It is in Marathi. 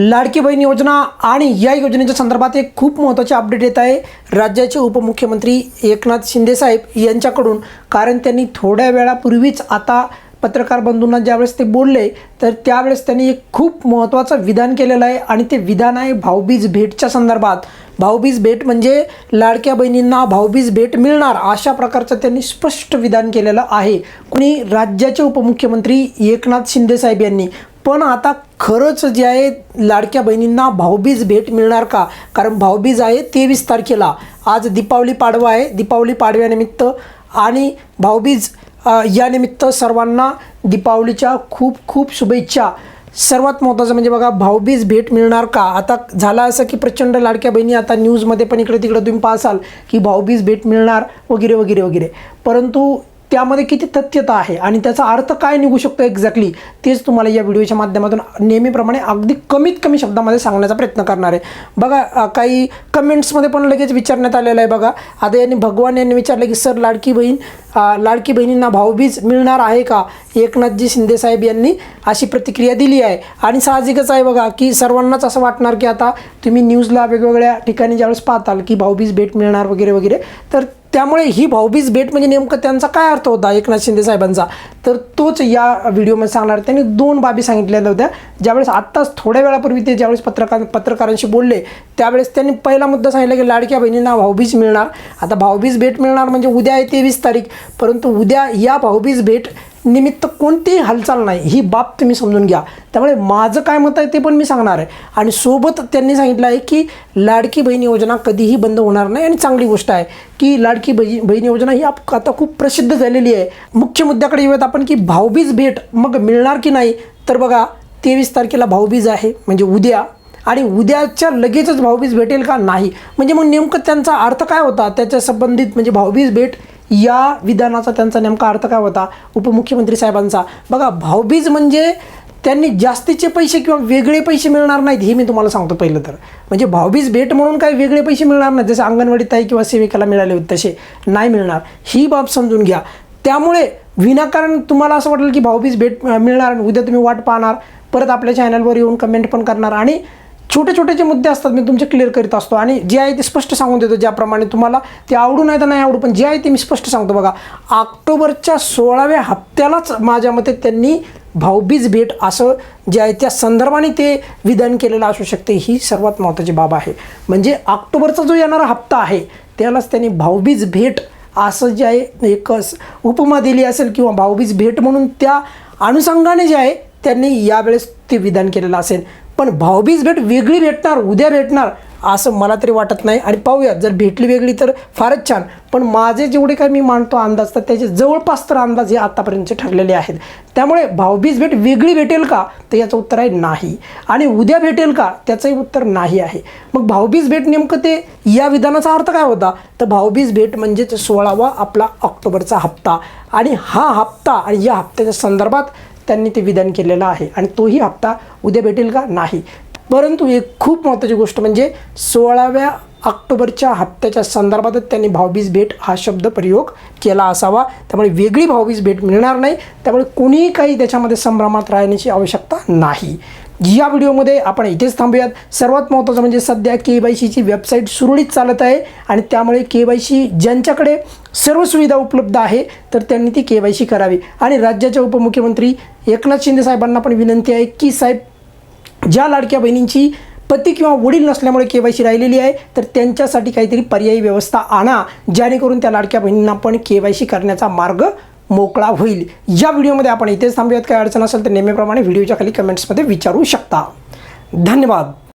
लाडकी बहीण योजना आणि या योजनेच्या संदर्भात एक खूप महत्त्वाचे अपडेट येत आहे. राज्याचे उपमुख्यमंत्री एकनाथ शिंदेसाहेब यांच्याकडून कारण त्यांनी थोड्या वेळापूर्वीच आता पत्रकार बंधूंना ज्यावेळेस ते बोलले तर त्यावेळेस त्यांनी एक खूप महत्त्वाचं विधान केलेलं आहे आणि ते विधान आहे भाऊबीज भेटच्या संदर्भात. भाऊबीज भेट म्हणजे लाडक्या बहिणींना भाऊबीज भेट मिळणार अशा प्रकारचं त्यांनी स्पष्ट विधान केलेलं आहे. कुणी राज्याचे उपमुख्यमंत्री एकनाथ शिंदेसाहेब यांनी पण आता खरंच जे आहे लाडक्या बहिणींना भाऊबीज भेट मिळणार का? कारण भाऊबीज आहे तेवीस तारखेला. आज दीपावली पाडवा आहे. दीपावली पाडव्यानिमित्त आणि भाऊबीज यानिमित्त सर्वांना दीपावलीच्या खूप खूप शुभेच्छा. सर्वात महत्त्वाचं म्हणजे बघा भाऊबीज भेट मिळणार का? आता झालं असं की प्रचंड लाडक्या बहिणी आता न्यूजमध्ये पण इकडे तिकडे तुम्ही पाहसाल की भाऊबीज भेट मिळणार वगैरे वगैरे वगैरे. परंतु त्यामध्ये किती तथ्यता आहे आणि त्याचा अर्थ काय निघू शकतो एक्झॅक्टली तेच तुम्हाला या व्हिडिओच्या माध्यमातून नेहमीप्रमाणे अगदी कमीत कमी शब्दामध्ये सांगण्याचा प्रयत्न करणार आहे. बघा काही कमेंट्समध्ये पण लगेच विचारण्यात आलेलं आहे बघा. आता यांनी भगवान यांनी विचारलं की सर लाडकी बहीण लाडकी बहिणींना भाऊबीज मिळणार आहे का? एकनाथजी शिंदेसाहेब यांनी अशी प्रतिक्रिया दिली आहे. आणि साहजिकच आहे बघा की सर्वांनाच असं वाटणार की आता तुम्ही न्यूजला वेगवेगळ्या ठिकाणी ज्यावेळेस पाहताल की भाऊबीज भेट मिळणार वगैरे वगैरे तर त्यामुळे ही भाऊबीज भेट म्हणजे नेमकं त्यांचा काय अर्थ होता एकनाथ शिंदे साहेबांचा? तर तोच या व्हिडिओमध्ये सांगणार त्यांनी दोन बाबी सांगितलेल्या होत्या. ज्यावेळेस आत्ताच थोड्या वेळापूर्वी ते ज्यावेळेस पत्रकार पत्रकारांशी बोलले त्यावेळेस त्यांनी पहिला मुद्दा सांगितला की लाडक्या बहिणींना भाऊबीज मिळणार. आता भाऊबीज भेट मिळणार म्हणजे उद्या आहे तेवीस तारीख. परंतु उद्या या भाऊबीज भेट निमित्त कोणतीही हालचाल नाही. ही बाब तुम्ही समजून घ्या. त्यामुळे माझं काय मत आहे ते पण मी सांगणार आहे. आणि सोबत त्यांनी सांगितलं आहे की लाडकी बहीण योजना कधीही बंद होणार नाही आणि चांगली गोष्ट आहे की लाडकी बही बहीण योजना ही आप- आता खूप प्रसिद्ध झालेली आहे. मुख्य मुद्द्याकडे येऊयात आपण की भाऊबीज भेट मग मिळणार की नाही? तर बघा तेवीस तारखेला भाऊबीज आहे म्हणजे उद्या. आणि उद्याच्या लगेचच भाऊबीज भेटेल का? नाही. म्हणजे मग नेमकं त्यांचा अर्थ काय होता? त्याच्या संबंधित म्हणजे भाऊबीज भेट या विधानाचा त्यांचा नेमका अर्थ काय होता? उपमुख्यमंत्री साहेबांचा. बघा भाऊबीज म्हणजे त्यांनी जास्तीचे पैसे किंवा वेगळे पैसे मिळणार नाहीत हे मी तुम्हाला सांगतो पहिलं तर. म्हणजे भाऊबीज भेट म्हणून काही वेगळे पैसे मिळणार नाहीत जसे अंगणवाडी ताई किंवा सेविकेला मिळाले होते तसे नाही मिळणार. ही बाब समजून घ्या. त्यामुळे विनाकारण तुम्हाला असं वाटेल की भाऊबीज भेट मिळणार उद्या तुम्ही वाट पाहणार परत आपल्या चॅनलवर येऊन कमेंट पण करणार आणि छोटे छोटे जे मुद्दे असतात मी तुमचे क्लिअर करीत असतो. आणि जे आहे ते स्पष्ट सांगून देतो ज्याप्रमाणे तुम्हाला ते आवडू नाही तर नाही आवडू पण जे आहे ते मी स्पष्ट सांगतो बघा. ऑक्टोबरच्या सोळाव्या हप्त्यालाच माझ्या मते त्यांनी भाऊबीज भेट असं जे आहे त्या संदर्भाने ते विधान केलेलं असू शकते ही सर्वात महत्त्वाची बाब आहे. म्हणजे ऑक्टोबरचा जो येणारा हप्ता आहे त्यालाच त्यांनी भाऊबीज भेट असं जे आहे एक उपमा दिली असेल किंवा भाऊबीज भेट म्हणून त्या अनुषंगाने जे आहे त्यांनी यावेळेस ते विधान केलेलं असेल. पण भाऊबीज भेट वेगळी भेटणार उद्या भेटणार असं मला तरी वाटत नाही. आणि पाहूया जर भेटली वेगळी तर फारच छान. पण माझे जेवढे काही मी मानतो अंदाज तर त्याचे जवळपास तर अंदाज हे आत्तापर्यंतचे ठरलेले आहेत. त्यामुळे भाऊबीज भेट वेगळी भेटेल का? तर याचं उत्तर आहे नाही. आणि उद्या भेटेल का? त्याचंही उत्तर नाही आहे. मग भाऊबीज भेट नेमकं ते या विधानाचा अर्थ काय होता? तर भाऊबीज भेट म्हणजेच सोळावा आपला ऑक्टोबरचा हप्ता. आणि हा हप्ता आणि या हप्त्याच्या संदर्भात त्यांनी ते विधान केलेलं आहे. आणि तोही हप्ता उद्या भेटेल का? नाही. परंतु एक खूप महत्त्वाची गोष्ट म्हणजे सोळाव्या ऑक्टोबरच्या हप्त्याच्या संदर्भातच त्यांनी भाऊबीज भेट हा शब्द प्रयोग केला असावा. त्यामुळे वेगळी भाऊबीज भेट मिळणार नाही. त्यामुळे कोणीही काही त्याच्यामध्ये संभ्रमात राहण्याची आवश्यकता नाही. या व्हिडिओमध्ये आपण इथेच थांबूयात. सर्वात महत्त्वाचं म्हणजे सध्या के वाय सीची वेबसाईट सुरळीत चालत आहे आणि त्यामुळे के वाय सी ज्यांच्याकडे सर्व सुविधा उपलब्ध आहे तर त्यांनी ती के वाय सी करावी. आणि राज्याचे उपमुख्यमंत्री एकनाथ शिंदे साहेबांना पण विनंती आहे की साहेब ज्या लाडक्या बहिणींची पती किंवा वडील नसल्यामुळे के वाय सी राहिलेली आहे तर त्यांच्यासाठी काहीतरी पर्यायी व्यवस्था आणा जेणेकरून त्या लाडक्या बहिणींना पण के वाय सी करण्याचा मार्ग मोकळा होईल. या व्हिडिओमध्ये आपण इथेच थांबूयात. काय अडचण असेल तर नेहमीप्रमाणे व्हिडिओच्या खाली कमेंट्समध्ये विचारू शकता. धन्यवाद.